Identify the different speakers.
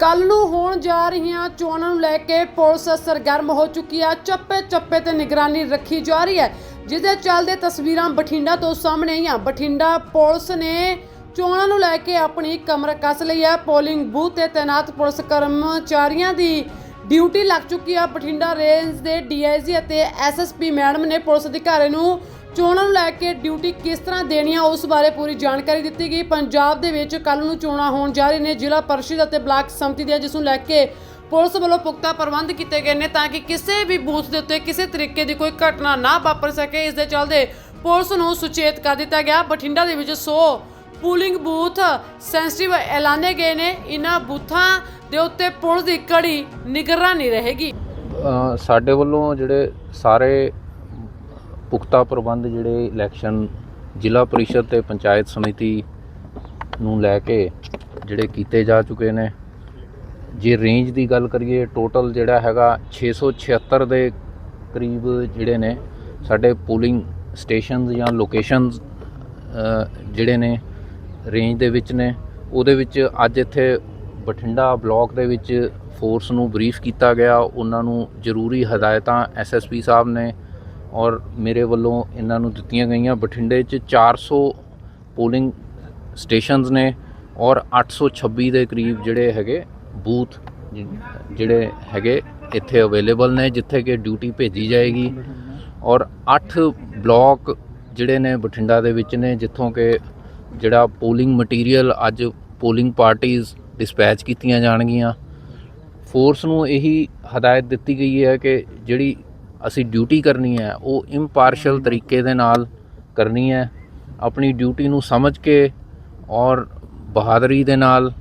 Speaker 1: ਕੱਲ ਨੂੰ ਹੋਣ ਜਾ ਰਹੀਆਂ ਚੋਣਾਂ ਨੂੰ ਲੈ ਕੇ ਪੁਲਿਸ ਸਰਗਰਮ ਹੋ ਚੁੱਕੀ ਆ। ਚੱਪੇ ਚੱਪੇ ਤੇ ਨਿਗਰਾਨੀ ਰੱਖੀ ਜਾ ਰਹੀ ਹੈ, ਜਿਹਦੇ ਚੱਲਦੇ ਤਸਵੀਰਾਂ ਬਠਿੰਡਾ ਤੋਂ ਸਾਹਮਣੇ ਆਈਆਂ। ਬਠਿੰਡਾ ਪੁਲਿਸ ਨੇ ਚੋਣਾਂ ਨੂੰ ਲੈ ਕੇ ਆਪਣੀ ਕਮਰ ਕੱਸ ਲਈ ਹੈ। ਪੋਲਿੰਗ ਬੂਥ ਤੇ ਤੈਨਾਤ ਪੁਲਿਸ ਕਰਮਚਾਰੀਆਂ ਦੀ ਡਿਊਟੀ ਲੱਗ ਚੁੱਕੀ ਆ। ਬਠਿੰਡਾ ਰੇਂਜ ਦੇ ਡੀਆਈਜੀ ਅਤੇ ਐਸਐਸਪੀ ਮੈਡਮ ਨੇ ਪੁਲਿਸ ਅਧਿਕਾਰੀ ਨੂੰ ਚੋਣਾਂ ਨੂੰ ਲੈ ਕੇ ਡਿਊਟੀ ਕਿਸ ਤਰ੍ਹਾਂ ਦੇਣੀ ਆ, ਉਸ ਬਾਰੇ ਪੂਰੀ ਜਾਣਕਾਰੀ ਦਿੱਤੀ ਗਈ। ਪੰਜਾਬ ਦੇ ਵਿੱਚ ਕੱਲ ਨੂੰ ਚੋਣਾਂ ਹੋਣ ਜਾ ਰਹੀਆਂ ਨੇ। ਜ਼ਿਲ੍ਹਾ ਪਰਿਸ਼ਦ ਅਤੇ ਬਲਾਕ ਸੰਮਤੀ ਦੀਆਂ, ਜਿਸ ਨੂੰ ਲੈ ਕੇ ਪੁਲਿਸ ਵੱਲੋਂ ਪੁਖਤਾ ਪ੍ਰਬੰਧ ਕੀਤੇ ਗਏ ਨੇ, ਤਾਂ ਕਿ ਕਿਸੇ ਵੀ ਬੂਥ ਦੇ ਉੱਤੇ ਕਿਸੇ ਤਰੀਕੇ ਦੀ ਕੋਈ ਘਟਨਾ ਨਾ ਵਾਪਰ ਸਕੇ। ਇਸ ਦੇ ਚੱਲਦੇ ਪੁਲਿਸ ਨੂੰ ਸੁਚੇਤ ਕਰ ਦਿੱਤਾ ਗਿਆ। ਬਠਿੰਡਾ ਦੇ ਵਿੱਚ 100 ਪੂਲਿੰਗ ਬੂਥ ਸੈਂਸਿਟਿਵ ਐਲਾਨੇ ਗਏ ਨੇ। ਇਹਨਾਂ ਬੂਥਾਂ ਦੇ ਉੱਤੇ ਪੁਲਿਸ ਦੀ ਕੜੀ ਨਿਗਰਾਨੀ ਰਹੇਗੀ।
Speaker 2: ਸਾਡੇ ਵੱਲੋਂ ਜਿਹੜੇ ਸਾਰੇ ਪੁਖਤਾ ਪ੍ਰਬੰਧ ਜਿਹੜੇ ਇਲੈਕਸ਼ਨ ਜ਼ਿਲ੍ਹਾ ਪਰਿਸ਼ਦ ਤੇ ਪੰਚਾਇਤ ਸਮਿਤੀ ਨੂੰ ਲੈ ਕੇ ਜਿਹੜੇ ਕੀਤੇ ਜਾ ਚੁੱਕੇ ਨੇ, ਜੇ ਰੇਂਜ ਦੀ ਗੱਲ ਕਰੀਏ ਟੋਟਲ ਜਿਹੜਾ ਹੈਗਾ 676 ਦੇ ਕਰੀਬ ਜਿਹੜੇ ਨੇ, ਸਾਡੇ ਪੋਲਿੰਗ ਸਟੇਸ਼ਨਸ ਜਾਂ ਲੋਕੇਸ਼ਨਸ ਜਿਹੜੇ ਨੇ ਰੇਂਜ ਦੇ ਵਿੱਚ ਨੇ, ਉਹਦੇ ਵਿੱਚ ਅੱਜ ਇੱਥੇ ਬਠਿੰਡਾ ਬਲਾਕ ਦੇ ਵਿੱਚ ਫੋਰਸ ਨੂੰ ਬਰੀਫ ਕੀਤਾ ਗਿਆ, ਉਹਨਾਂ ਨੂੰ ਜ਼ਰੂਰੀ ਹਦਾਇਤਾਂ ਐਸਐਸਪੀ ਸਾਹਿਬ ਨੇ ਔਰ ਮੇਰੇ ਵੱਲੋਂ ਇਹਨਾਂ ਨੂੰ ਦਿੱਤੀਆਂ ਗਈਆਂ ਬਠਿੰਡੇ 'ਚ 400 ਪੋਲਿੰਗ ਸਟੇਸ਼ਨਸ ਨੇ ਔਰ 826 ਦੇ ਕਰੀਬ ਜਿਹੜੇ ਹੈਗੇ ਬੂਥ ਜਿਹੜੇ ਹੈਗੇ ਇੱਥੇ ਅਵੇਲੇਬਲ ਨੇ, ਜਿੱਥੇ ਕਿ ਡਿਊਟੀ ਭੇਜੀ ਜਾਏਗੀ। ਔਰ 8 ਬਲਾਕ ਜਿਹੜੇ ਨੇ ਬਠਿੰਡਾ ਦੇ ਵਿੱਚ ਨੇ, ਜਿੱਥੋਂ ਕਿ ਜਿਹੜਾ ਪੋਲਿੰਗ ਮਟੀਰੀਅਲ ਅੱਜ ਪੋਲਿੰਗ ਪਾਰਟੀਆਂ ਡਿਸਪੈਚ ਕੀਤੀਆਂ ਜਾਣਗੀਆਂ। ਫੋਰਸ ਨੂੰ ਇਹੀ ਹਦਾਇਤ ਦਿੱਤੀ ਗਈ ਹੈ ਕਿ ਜਿਹੜੀ ਅਸੀਂ ਡਿਊਟੀ ਕਰਨੀ ਹੈ, ਉਹ ਇੰਪਾਰਸ਼ਲ ਤਰੀਕੇ ਦੇ ਨਾਲ ਕਰਨੀ ਹੈ, ਆਪਣੀ ਡਿਊਟੀ ਨੂੰ ਸਮਝ ਕੇ ਔਰ ਬਹਾਦਰੀ ਦੇ ਨਾਲ